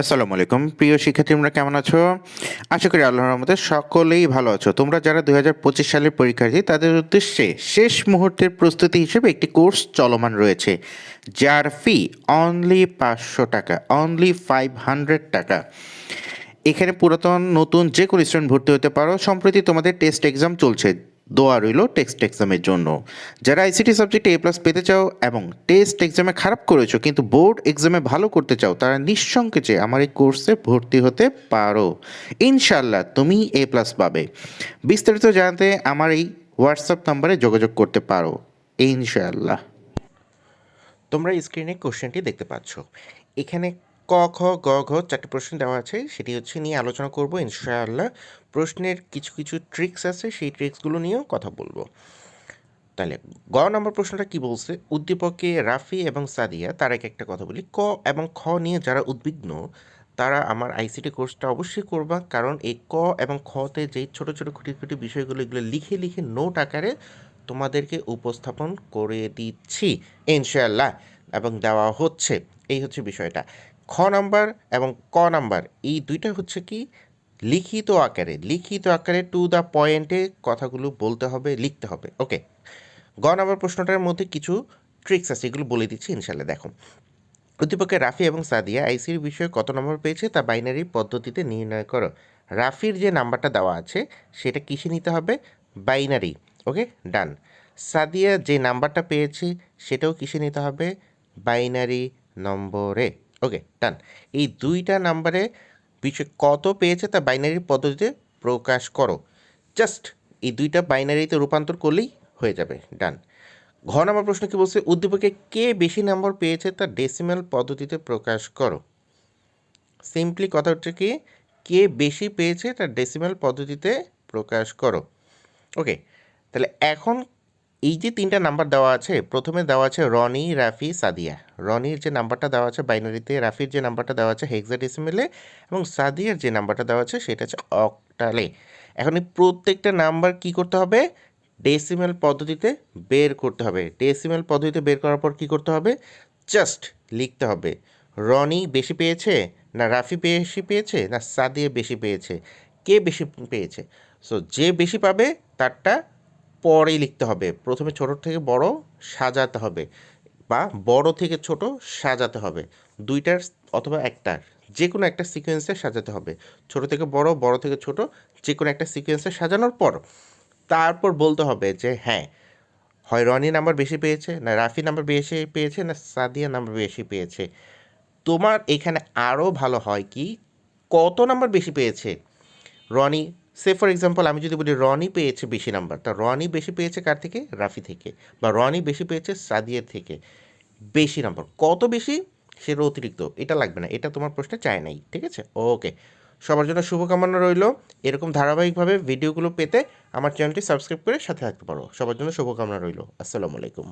আসসালামু আলাইকুম। প্রিয় শিক্ষার্থী, তোমরা কেমন আছো? আশা করি আল্লাহর রহমতে সকলেই ভালো আছো। তোমরা যারা দুই হাজার পঁচিশ সালের পরীক্ষার্থী, তাদের উদ্দেশ্যে শেষ মুহূর্তের প্রস্তুতি হিসেবে একটি কোর্স চলমান রয়েছে, যার ফি অনলি পাঁচশো টাকা অনলি ফাইভ হান্ড্রেড টাকা। এখানে পুরাতন, নতুন যে কোনো স্টুডেন্ট ভর্তি হতে পারো। সম্প্রতি তোমাদের টেস্ট এক্সাম চলছে। দোয়া রইল টেস্ট এক্সামের জন্য। যারা আইসিটি সাবজেক্টে এ প্লাস পেতে চাও এবং টেস্ট এক্সামে খারাপ করেছ কিন্তু বোর্ড এক্সামে ভালো করতে চাও, তারা নিঃসংকোচে আমার এই কোর্সে ভর্তি হতে পারো। ইনশাল্লাহ তুমি এ প্লাস পাবে। বিস্তারিত জানতে আমার এই হোয়াটসঅ্যাপ নাম্বারে যোগাযোগ করতে পারো। ইনশাল্লাহ তোমরা স্ক্রিনে কোশ্চেনটি দেখতে পাচ্ছ। এখানে ক, খ, গ, ঘ চারটি প্রশ্ন দেওয়া আছে। সেটি হচ্ছে নিয়ে আলোচনা করব, ইনশাআল্লাহ। প্রশ্নের কিছু কিছু ট্রিক্স আছে, সেই ট্রিক্সগুলো নিয়েও কথা বলব। তাহলে গ নম্বর প্রশ্নটা কি বলছে? উদ্দীপকে রাফি এবং সাদিয়া, তার এক একটা কথা বলি। ক এবং খ নিয়ে যারা উদ্বিগ্ন, তারা আমার আইসিটি কোর্সটা অবশ্যই করবা। কারণ এই ক এবং খতে যেই ছোট ছোট, খুঁটি খুঁটি বিষয়গুলো, এগুলো লিখে লিখে নোট আকারে তোমাদেরকে উপস্থাপন করে দিচ্ছি, ইনশাআল্লাহ। এবং দেওয়া হচ্ছে। এই হচ্ছে বিষয়টা। খ নাম্বার এবং ক নাম্বার, এই দুইটা হচ্ছে কি? লিখিত আকারে লিখিত আকারে টু দ্য পয়েন্টে কথাগুলো বলতে হবে, লিখতে হবে ওকে গ নাম্বার প্রশ্নটার মধ্যে কিছু ট্রিক্স আছে, এগুলো বলে দিচ্ছি ইনশাল্লাহ দেখো। উদ্দীপকে রাফি এবং সাদিয়া আইসির বিষয়ে কত নম্বর পেয়েছে তা বাইনারি পদ্ধতিতে নির্ণয় করো। রাফির যে নাম্বারটা দেওয়া আছে, সেটা কিসে নিতে হবে? বাইনারি ওকে ডান সাদিয়া যে নাম্বারটা পেয়েছে, সেটাও কিসে নিতে হবে? বাইনারি নম্বরে। ওকে ডান এই দুইটা নাম্বারে বিষয় কত পেয়েছে তা বাইনারি পদ্ধতিতে প্রকাশ করো। জাস্ট এই দুইটা বাইনারিতে রূপান্তর করলেই হয়ে যাবে। ডান ঘ নম্বর প্রশ্ন কি বলছে? উদ্দীপকে কে বেশি নম্বর পেয়েছে তা ডেসিমেল পদ্ধতিতে প্রকাশ করো। সিম্পলি কথা হচ্ছে কি, কে বেশি পেয়েছে তার ডেসিমেল পদ্ধতিতে প্রকাশ করো। ওকে তাহলে এখন এই যে তিনটা নাম্বার দেওয়া আছে, প্রথমে দেওয়া আছে রনি, রাফি, সাদিয়া। রনির যে নাম্বারটা দেওয়া আছে বাইনারিতে, রাফির যে নাম্বারটা দেওয়া আছে হেক্সাডেসিমেলে এবং সাদিয়ার যে নাম্বারটা দেওয়া আছে সেটা হচ্ছে অক্টালে। এখন এই প্রত্যেকটা নাম্বার কি করতে হবে? ডেসিমেল পদ্ধতিতে বের করতে হবে। ডেসিমেল পদ্ধতিতে বের করার পর কি করতে হবে? জাস্ট লিখতে হবে। রনি বেশি পেয়েছে না রাফি বেশি পেয়েছে না সাদিয়া বেশি পেয়েছে? কে বেশি পেয়েছে? সো যে বেশি পাবে তারটা পরে লিখতে হবে। প্রথমে ছোট থেকে বড় সাজাতে হবে বা বড় থেকে ছোট সাজাতে হবে। দুইটার অথবা একটার যে কোনো একটা সিকোয়েন্সে সাজাতে হবে। ছোট থেকে বড় বড় থেকে ছোট যে কোনো একটা সিকোয়েন্সে সাজানোর পর তারপর বলতে হবে যে হ্যাঁ হয় রনি নাম্বার বেশি পেয়েছে, না রাফি নাম্বার বেশি পেয়েছে, না সাদিয়া নাম্বার বেশি পেয়েছে। তোমার এখানে আরও ভালো হয় কি, কত নাম্বার বেশি পেয়েছে? রনি সে ফর এক্সাম্পল আমি যদি বলি রনি পেয়েছে বেশি নাম্বার, তা রনি বেশি পেয়েছে কার থেকে? রাফি থেকে। বা রনি বেশি পেয়েছে সাদিয়ার থেকে বেশি নাম্বার। কত বেশি? সেটা অতিরিক্ত। এটা লাগবে না। এটা তোমার প্রশ্নে চায় নাই, ঠিক আছে? ওকে সবার জন্য শুভকামনা রইল। এরকম ধারাবাহিকভাবে ভিডিওগুলো পেতে আমার চ্যানেলটি সাবস্ক্রাইব করে সাথে থাকতে পারো। সবার জন্য শুভকামনা রইল। আসসালামু আলাইকুম।